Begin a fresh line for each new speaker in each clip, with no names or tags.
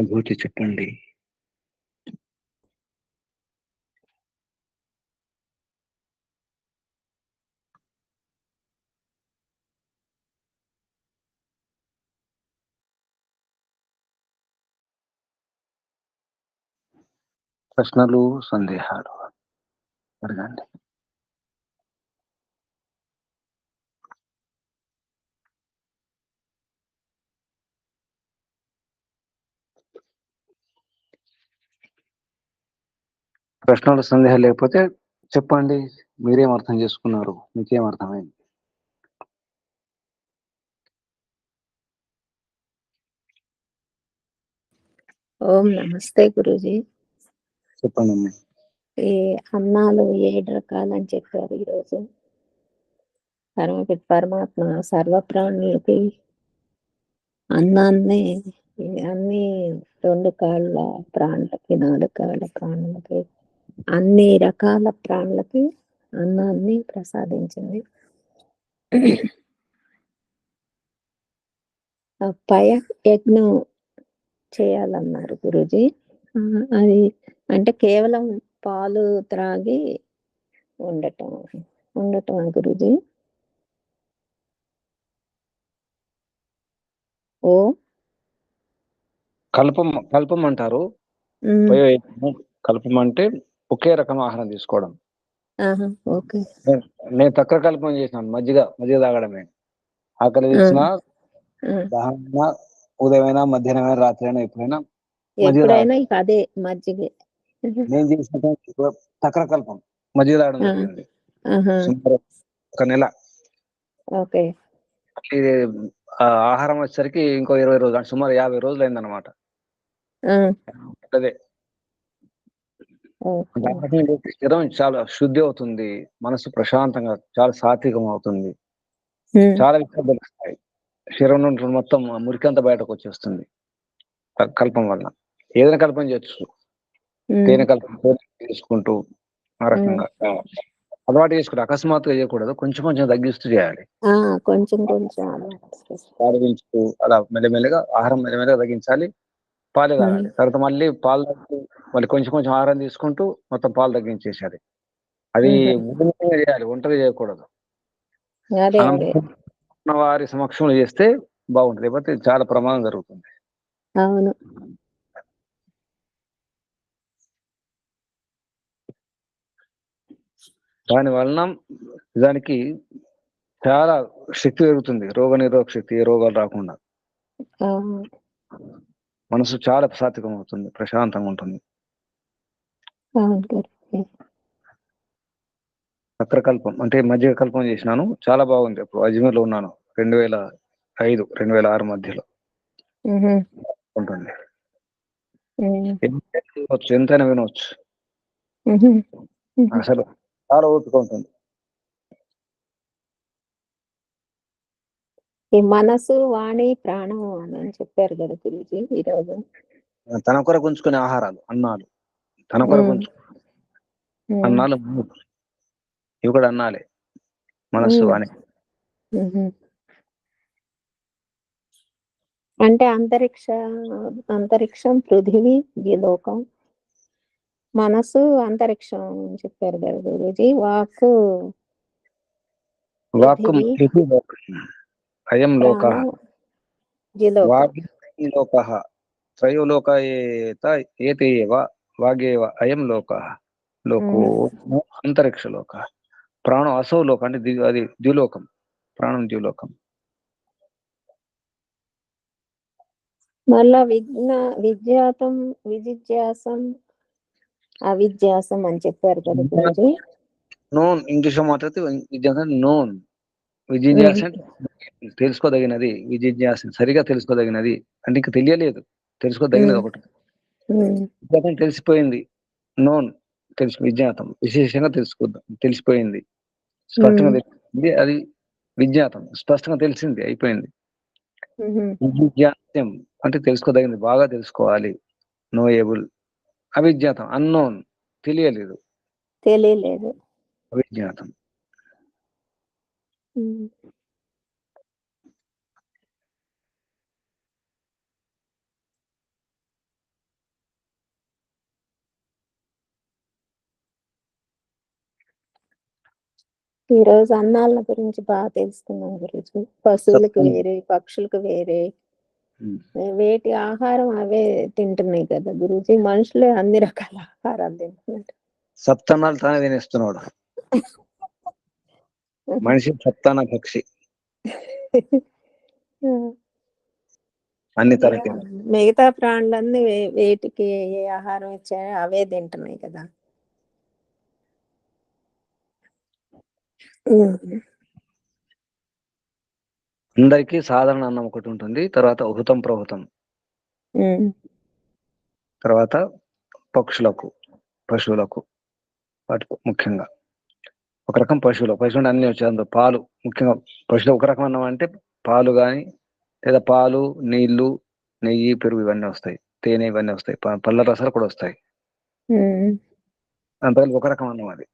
అనుభూతి చెప్పండి. ప్రశ్నలు సందేహాలు అడగండి. ప్రశ్నలు సందేహాలు లేకపోతే చెప్పండి. మీరేం అర్థం చేసుకున్నారు? మీకేం అర్థమైంది?
ఓం నమస్తే గురుజీ.
చెప్పండి
ఈ అన్నాలు ఏడు రకాలని చెప్పారు ఈరోజు. పరమ పరమాత్మ సర్వ ప్రాణులకి అన్నాన్ని అన్ని రెండు కాళ్ళ ప్రాణులకి నాలుగు కాళ్ళ ప్రాణులకి అన్ని రకాల ప్రాణులకి అన్నాన్ని ప్రసాదించింది. పయ యజ్ఞం చేయాలన్నారు గురుజీ. అది అంటే కేవలం పాలు త్రాగి ఉండటం ఉండటం గురుజీ? ఓ?
కల్పం కల్పం అంటారు? కల్పం అంటే ఒకే రకం ఆహారం తీసుకోవడం. నేను తక్కువ కల్పం చేసినాను మజ్జిగ మజ్జిగ తాగడమే. ఆకలి
ఆ,
దహనమైనా ఉదయమైనా మధ్యాహ్నమైనా రాత్రి అయినా ఎప్పుడైనా
అదే మజ్జిగ.
నేను చేసిన తక్ర కల్పం మజ్జిగ తాగడం ఒక నెల.
ఓకే.
ఇది ఆహారం వచ్చేసరికి ఇంకో ఇరవై రోజులు సుమారు యాభై రోజులు అయిందన్నమాట
ఆ,
అదే. శరీరం చాలా శుద్ధి అవుతుంది మనసు ప్రశాంతంగా చాలా సాత్వికం అవుతుంది. చాలా విషయాలు తెలుస్తాయి. శరీరం నుండి మొత్తం మురికంతా బయటకు వచ్చేస్తుంది. కల్పం వల్ల ఏదైనా కల్పం చేయొచ్చు. తేనె కల్పం తేనె తీసుకుంటూ ఆ రకంగా. అలవాటు చేసుకుంటూ అకస్మాత్తుగా చేయకూడదు. కొంచెం కొంచెం తగ్గిస్తూ చేయాలి.
కొంచెం కొంచెం
అలా మెల్లమెల్లగా ఆహారం మెల్లమెల్లగా తగ్గించాలి. పాలు తాగాలి తర్వాత మళ్ళీ పాలు తాగుతూ మళ్ళీ కొంచెం కొంచెం ఆహారం తీసుకుంటూ మొత్తం పాలు తగ్గించేసేయాలి. అది చేయాలి ఒంటరి చేయకూడదు. వారి సమక్షంలో చేస్తే బాగుంటుంది. లేకపోతే చాలా ప్రమాదం జరుగుతుంది.
అవును.
దాని వలన దానికి చాలా శక్తి పెరుగుతుంది. రోగ నిరోధక శక్తి ఏ రోగాలు రాకుండా. మనసు చాలా సాత్వికం అవుతుంది ప్రశాంతంగా ఉంటుంది. చక్రకల్పం అంటే మధ్య కల్పం చేసినాను. చాలా బాగుంది. అప్పుడు అజ్మీర్లో ఉన్నాను. రెండు వేల ఐదు రెండు వేల ఆరు మధ్యలో. ఉంటుంది. ఎంతైనా వినవచ్చు. అసలు చాలా ఓపిక ఉంటుంది.
ఈ మనసు వాణి ప్రాణం అని చెప్పారు కదా గురుజీ ఈరోజు.
తన కొరకు ఉంచుకునే ఆహారాలు అన్నాలు. తన కొరకు అన్నాలు. ఇవి కూడా అన్నాలే. మనస్సు
ఉహు. అంటే అంతరిక్ష అంతరిక్షం పృథివీ ఈ లోకం. మనసు అంతరిక్షం అని చెప్పారు కదా గురుజీ.
లోకం. అయం లోక లోక త్రయోలోక ఏత ఏవ వాగేవ అయం లోక లోకో అంతరిక్ష లోక ప్రాణం అసౌ లోక అంటే అది ద్యులోకం ప్రాణం ద్యులోకం
మళ్ళా విజ్ఞ విజ్ఞాతం విజిజ్ఞాసం అవిజ్ఞాసం అని చెప్పారు కదా
నోన్. ఇంగ్లీష్ మాట్లాడితే నోన్. విజిజ్ఞాస అంటే తెలుసుకోదగినది విజిజ్ఞాస సరిగా తెలుసుకోదగినది అంటే ఇంకా తెలియలేదు. తెలుసుకోదగినది. ఒకటి. విజ్ఞాతం తెలిసిపోయింది. నోన్ తెలుసు విజ్ఞాతం. విశేషంగా తెలుసుకుందాం. తెలిసిపోయింది. స్పష్టంగా. తెలిసింది అది విజ్ఞాతం. స్పష్టంగా తెలిసింది అయిపోయింది.
ఉహు,
విజ్ఞాత్యం అంటే తెలుసుకోదగింది బాగా తెలుసుకోవాలి. నోయబుల్. అవిజ్ఞాతం అన్నోన్. తెలియలేదు.
తెలియలేదు.
అవిజ్ఞాతం.
ఈ రోజు అన్నాల గురించి బాగా తెలుసుకున్నాం గురుజీ. పశువులకు. వేరే పక్షులకు వేరే. వేటి ఆహారం అవే తింటున్నాయి కదా గురుజీ. మనుషులే అన్ని రకాల ఆహారాలు తింటున్నారు.
సప్తనాలు తానే తినేస్తున్నాడు. మనిషి సప్తాన పక్షి. అన్ని తరకే
మిగతా ప్రాణులన్నీ వేటికి ఏ ఆహారం ఇచ్చాయో అవే తింటున్నాయి కదా.
అందరికీ సాధారణ అన్నం ఒకటి ఉంటుంది తర్వాత ఉహుతం ప్రహుతం.
ఉమ్.
తర్వాత పక్షులకు పశువులకు వాటికి ముఖ్యంగా. ఒక రకం పశువులు పశువులు అన్ని వచ్చాయి అందులో పాలు ముఖ్యంగా పశువులు ఒక రకం అన్నం అంటే పాలు కానీ లేదా పాలు నీళ్ళు నెయ్యి పెరుగు ఇవన్నీ వస్తాయి. తేనె ఇవన్నీ వస్తాయి. పళ్ళ రసాలు కూడా వస్తాయి. అంతవరకు ఒక రకం అన్నం అది.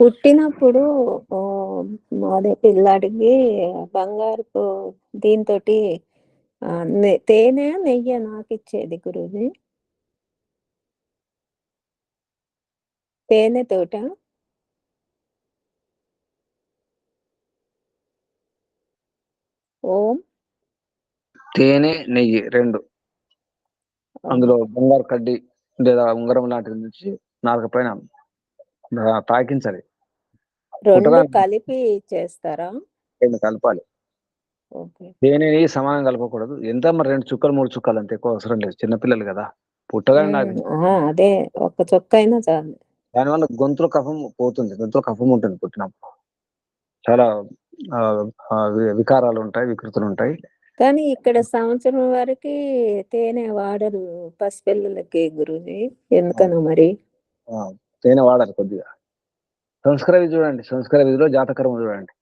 పుట్టినప్పుడు అదే పిల్లాడికి బంగారుపు దీంతో తేనె నెయ్యి నాకు ఇచ్చేది గురుజీ. తేనె తోట. ఓం.
తేనె నెయ్యి రెండు. అందులో బంగారు కడ్డి లేదా ఉంగరం లాంటిది నుంచి నాలుగు పైన తాకించాలి
రెండు కలిపి చేస్తారా?
రెండు కలపాలి. నెయ్యి సమానం కలపకూడదు. ఎంత మరి రెండు చుక్కలు మూడు చుక్కలు అంతే ఎక్కువ అవసరం లేదు. చిన్నపిల్లలు కదా. పుట్టగానే నాకు
అదే ఒక చొక్క అయినా చాలు.
దానివల్ల గొంతులో కఫం పోతుంది. గొంతులో కఫం ఉంటుంది పుట్టినప్పుడు. చాలా వికారాలు ఉంటాయి వికృతులు ఉంటాయి.
కానీ ఇక్కడ సంవత్సరం వరకు తేనె వాడరు పసిపిల్లలకి గురుజీ. ఎందుకనో మరి?
తేనె వాడాలి కొద్దిగా. సంస్కార విధి చూడండి సంస్కార విధిలో జాతకర్మ చూడండి.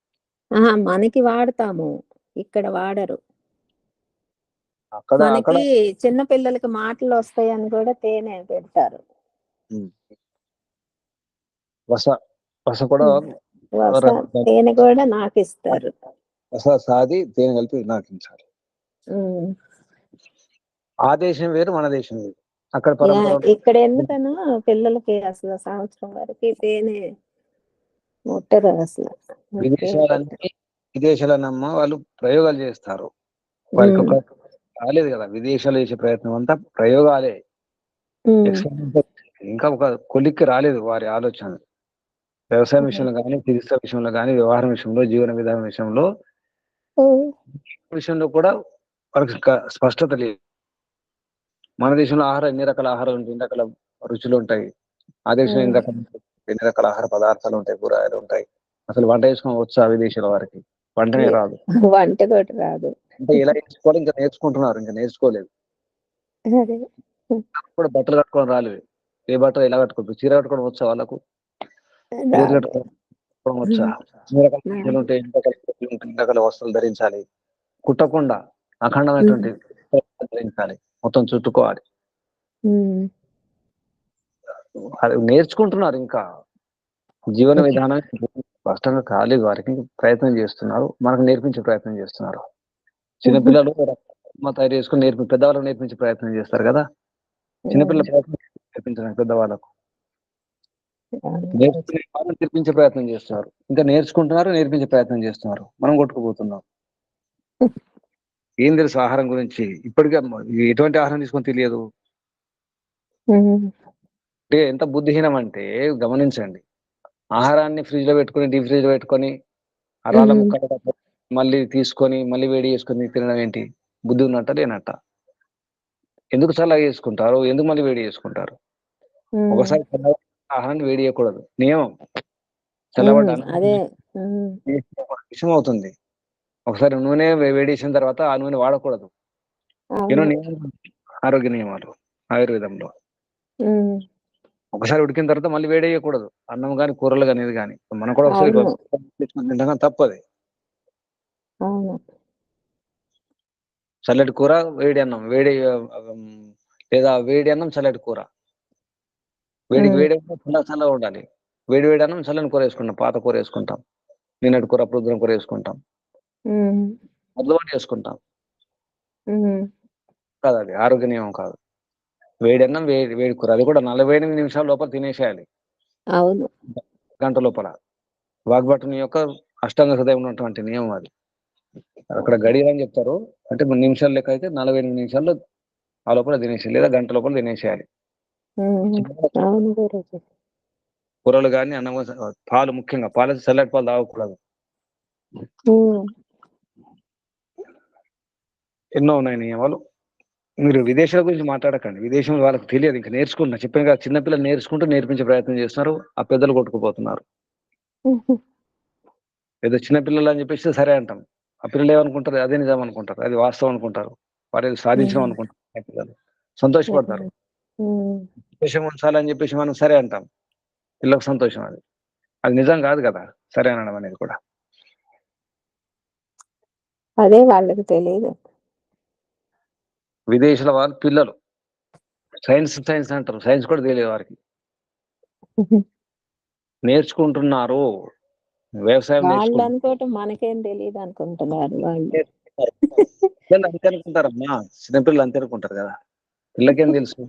మనకి వాడతాము ఇక్కడ వాడరు. మనకి చిన్న పిల్లలకి మాటలు వస్తాయని కూడా తేనె పెడతారు.
వస వస కూడా
తేనె కూడా నాకు ఇస్తారు
వస సాది తేనె కలిపి
ఉమ్.
ఆ దేశం వేరు మన దేశం వేరు. అక్కడ
ఇక్కడ ఎందుకనో పిల్లలకి అసలు సంవత్సరం వరకు తేనె ముట్టరు అసలు.
విదేశాలన్నీ వాళ్ళు ప్రయోగాలు చేస్తారు. వారికి ఒక రాలేదు కదా విదేశాలు చేసే ప్రయత్నం అంతా ప్రయోగాలే. ఇంకా ఒక కొలిక్కి రాలేదు వారి ఆలోచన. వ్యవసాయం విషయంలో కానీ చికిత్స విషయంలో కానీ వ్యవహారం విషయంలో జీవన విధానం విషయంలో. విషయంలో కూడా వారికి క- స్పష్టత లేదు. మన దేశంలో ఆహారం ఎన్ని రకాల ఆహారం ఉంటుంది ఎన్ని రకాల రుచులు ఉంటాయి? ఆ దేశంలో ఎన్ని రకాల ఎన్ని రకాల ఆహార పదార్థాలు ఉంటాయి? కూరగాయలు ఉంటాయి? అసలు వంట చేసుకొని వచ్చా విదేశీయుల వారికి? వంటనే రాదు.
వంట కూడా రాదు.
అంటే ఎలా నేర్చుకోవాలి ఇంకా నేర్చుకుంటున్నారు. ఇంకా నేర్చుకోలేదు. కూడా బట్టలు కట్టుకొని రాలేదు ఏ బట్టలు ఎలా కట్టుకోవచ్చు చీర కట్టుకోవడం వచ్చా వాళ్ళకు. కట్టుకోవడం వచ్చా? రకాల వస్తువులు ధరించాలి? కుట్టకుండా అఖండమైనటువంటి ధరించాలి. మొత్తం చుట్టుకోవాలి. అది నేర్చుకుంటున్నారు ఇంకా. జీవన విధానం స్పష్టంగా కాలేదు వారికి. ప్రయత్నం చేస్తున్నారు. మనకు నేర్పించే ప్రయత్నం చేస్తున్నారు. చిన్నపిల్లలు తయారు చేసుకుని నేర్పి పెద్దవాళ్ళకు నేర్పించే ప్రయత్నం చేస్తారు కదా. చిన్నపిల్లల ప్రయత్నం నేర్పించడానికి పెద్దవాళ్ళకు. నేర్పించే ప్రయత్నం చేస్తున్నారు. ఇంకా నేర్చుకుంటున్నారు నేర్పించే ప్రయత్నం చేస్తున్నారు. మనం కొట్టుకుపోతున్నాం. ఏం తెలుసు ఆహారం గురించి? ఇప్పటికే ఎటువంటి ఆహారం తీసుకొని తెలియదు. అంటే ఎంత బుద్ధిహీనం అంటే గమనించండి. ఆహారాన్ని ఫ్రిడ్జ్లో పెట్టుకొని డీప్ ఫ్రిడ్జ్లో పెట్టుకొని అరాల. ముక్కలు మళ్ళీ తీసుకొని మళ్ళీ వేడి చేసుకొని తినడం ఏంటి? బుద్ధి ఉన్నట్ట లేనట్ట. ఎందుకు చల్లగా చేసుకుంటారు? ఎందుకు మళ్ళీ వేడి చేసుకుంటారు. ఒకసారి ఆహారాన్ని వేడి చేయకూడదు. నియమం. చల్లబడ్డ. విషయం అవుతుంది. ఒకసారి నూనె వే- వేడి చేసిన తర్వాత ఆ నూనె వాడకూడదు. ఎన్నో నియమాలు ఆరోగ్య నియమాలు ఆయుర్వేదంలో. ఒకసారి ఉడికిన తర్వాత మళ్ళీ వేడి చేయకూడదు అన్నం కానీ కూరలు కానీ ఇది కానీ మనం కూడా ఒకసారి తింటాం తప్పది. చల్లటి కూర వేడి అన్నం. వేడి లేదా వేడి అన్నం చల్లటి కూర. వేడికి. వేడి అన్నం చల్ల చల్లగా ఉండాలి. వేడి వేడి అన్నం చల్లని కూర వేసుకుంటాం. పాత కూర వేసుకుంటాం. నిన్నటి కూర ప్రొద్దున కూర వేసుకుంటాం.
ఉమ్.
మొదలుబాటు చేసుకుంటాం.
ఉమ్.
కాదు అది ఆరోగ్య నియమం కాదు. వేడి అన్నం వేడి వేడి కూర. అది కూడా నలభై ఎనిమిది నిమిషాల లోపల తినేసేయాలి.
అవును.
గంట లోపల. వాగ్భటుని యొక్క అష్టాంగ హృదయం ఉన్నటువంటి నియమం అది. అక్కడ గడియ అని చెప్తారు. అంటే మూడు నిమిషాలు లెక్క అయితే నలభై ఎనిమిది నిమిషాల్లో ఆ లోపల తినేసేయాలి. లేదా గంట లోపల తినేసేయాలి.
అవును గురుజీ
కూరలు కానీ అన్నం గాని, పాలు ముఖ్యంగా. పాలు చల్లటి పాలు తాగకూడదు. ఎన్నో ఉన్నాయి నియమాలు. మీరు విదేశాల గురించి మాట్లాడకండి. విదేశంలో వాళ్ళకి తెలియదు. ఇంకా నేర్చుకుంటున్నారు. చెప్పాను కదా చిన్నపిల్లలు నేర్చుకుంటూ నేర్పించే ప్రయత్నం చేస్తున్నారు. ఆ పెద్దలు కొట్టుకుపోతున్నారు. ఏదో చిన్నపిల్లలు అని చెప్పేసి సరే అంటాం. ఆ పిల్లలు ఏమనుకుంటారు? అదే నిజం అనుకుంటారు. అది వాస్తవం అనుకుంటారు. వారు ఏదో సాధించడం. అనుకుంటారు పిల్లలు. సంతోషపడతారు. సంతోషం ఉంచాలని చెప్పేసి మనం సరే అంటాం. పిల్లలకు సంతోషం అది. అది నిజం కాదు కదా. సరే అనడం అనేది కూడా.
అదే వాళ్ళకి తెలియదు.
విదేశాల వాళ్ళు పిల్లలు. సైన్స్ సైన్స్ అంటారు. సైన్స్ కూడా తెలియదు వారికి. నేర్చుకుంటున్నారు. వ్యవసాయం
అనుకోవటం మనకేం తెలియదు అనుకుంటున్నారు వాళ్ళు.
పిల్లలు అంతే అనుకుంటారమ్మా. చిన్నపిల్లలు అంతే అనుకుంటారు కదా. పిల్లకేం తెలుసు?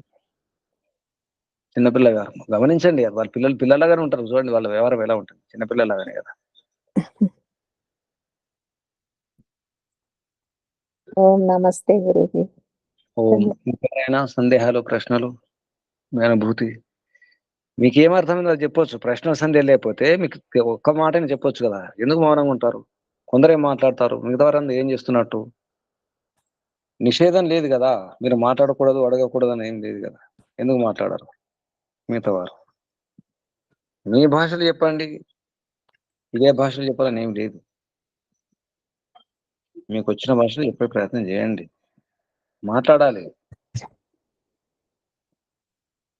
చిన్నపిల్ల గారు. గమనించండి వాళ్ళ పిల్లలు పిల్లలాగానే ఉంటారు. చూడండి వాళ్ళ వ్యవహారం ఎలా ఉంటుంది. చిన్నపిల్లలాగానే కదా.
ఓం నమస్తే గురుజీ.
ఓం ఇంకెవరైనా సందేహాలు ప్రశ్నలు మీ అనుభూతి. మీకు అది చెప్పొచ్చు. ప్రశ్న సందేహం లేకపోతే మీకు ఒక్క మాటని చెప్పొచ్చు కదా. ఎందుకు మౌనంగా ఉంటారు? కొందరేం మాట్లాడతారు? మిగతా వారందరూ ఏం చేస్తున్నట్టు? నిషేధం లేదు కదా. మీరు మాట్లాడకూడదు అడగకూడదు అని ఏం లేదు కదా. ఎందుకు మాట్లాడరు? మిగతా వారు. మీ భాషలు చెప్పండి. ఇదే భాషలు చెప్పాలని ఏం లేదు. మీకు వచ్చిన భాషలు చెప్పే ప్రయత్నం చేయండి. మాట్లాడాలి.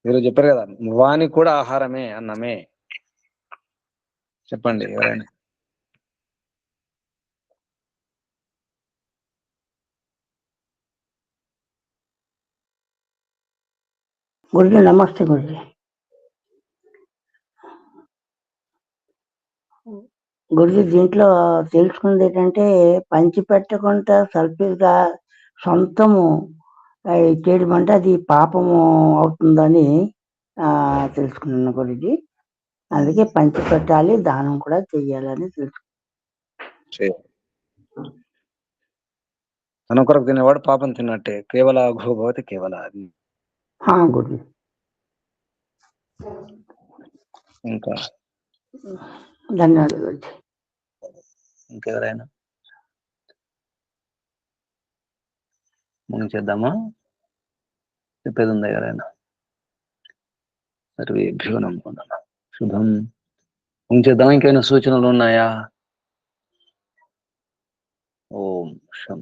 మీరు చెప్పారు కదా వాణి కూడా ఆహారమే అన్నమే. చెప్పండి ఎవరైనా.
గురుజీ నమస్తే గురుజీ. గురుజీ దీంట్లో తెలుసుకుంది ఏంటంటే పంచి పెట్టకుండా సల్ఫీగా సొంతము చేయడం అంటే అది పాపము అవుతుందని ఆ, తెలుసుకున్నాను గురుజీ. అందుకే పంచి పెట్టాలి దానం కూడా చెయ్యాలని తెలుసు.
చేయాలి మన కొరకు తినేవాడు పాపం తిన్నట్టే కేవల భవతి కేవల
గురుజీ.
ఇంకా?
ధన్యవాదాలు గురుజీ.
ఇంకెవరైనా? ముగించేద్దామా చెప్పేది ఉంది ఎవరైనా? సర్వేభ్యో నమ్ముకున్నాను శుభం. ముగించేద్దాం ఇంకేమైనా సూచనలు ఉన్నాయా? ఓం శం